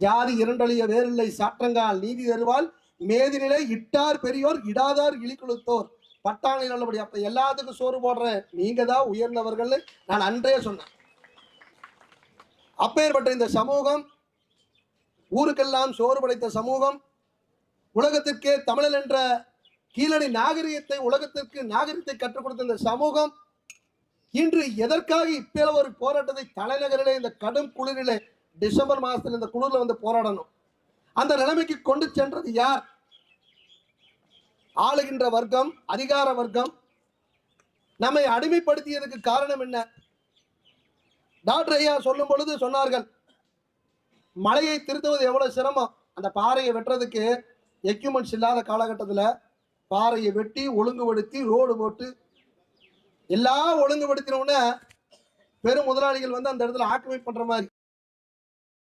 ஜாதி இரண்டழிய வேறில்லை சாற்றங்கால் நீதி தருவால் மேதினிலே இட்டார் பெரியோர் இடாதார் இழிக்குழுத்தோர் பட்டாணி நல்லபடி அப்ப எல்லாத்துக்கும் சோறு போடுறேன். நீங்க தான் உயர்ந்தவர்கள். நான் அன்றே சொன்னேன். அப்பேற்பட்ட இந்த சமூகம் ஊருக்கெல்லாம் சோறு படைத்த சமூகம் உலகத்திற்கே தமிழன் என்ற கீழடி நாகரிகத்தை உலகத்திற்கு நாகரிகத்தை கற்றுக் கொடுத்த இந்த சமூகம் இன்று எதற்காக இப்பேல ஒரு போராட்டத்தை தலைநகரிலே இந்த கடும் குளிரிலே டிசம்பர் மாசத்துல இந்த குளிரில் வந்து போராடணும். அந்த நிலைமைக்கு கொண்டு சென்றது யார்? ஆளுகின்ற வர்க்கம் அதிகார வர்க்கம். நம்மை அடிமைப்படுத்தியதுக்கு காரணம் என்ன? டாக்டர் ஐயா சொல்லும் பொழுது சொன்னார்கள் மலையை திருத்துவது எவ்வளவு சிரமம்? அந்த பாறையை வெட்டுறதுக்கு எக்யூப்மெண்ட்ஸ் இல்லாத காலகட்டத்தில் பாறையை வெட்டி ஒழுங்குபடுத்தி ரோடு போட்டு எல்லாம் ஒழுங்குபடுத்தினோடனே பெரும் முதலாளிகள் வந்து அந்த இடத்துல ஆக்கிரமிப்பு பண்ணுற மாதிரி